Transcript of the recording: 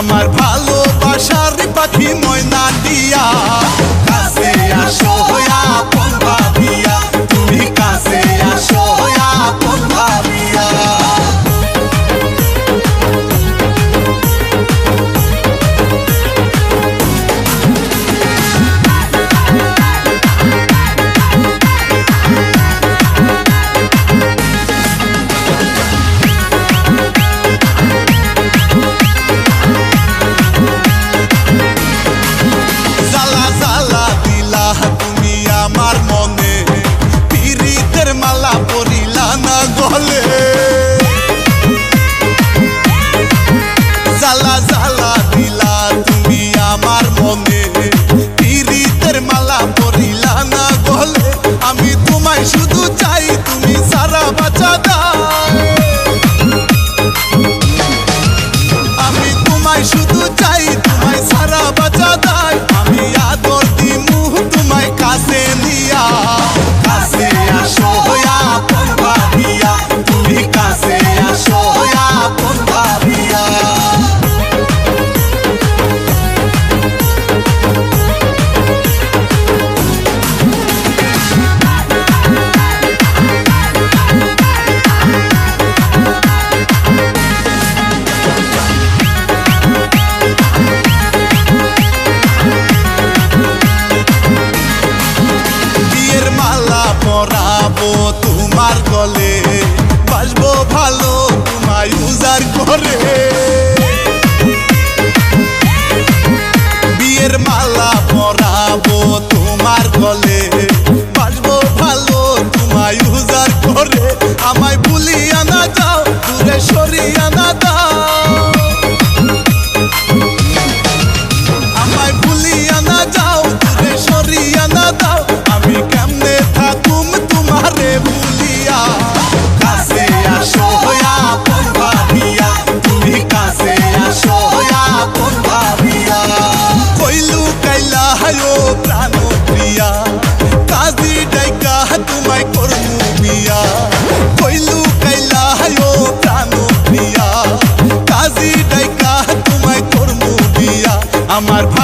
আমার ভালোবাসার পাখি ময়না দিয়া। যাব তোমার গলে বাসবো ভালো তোমায় উজার করে। amar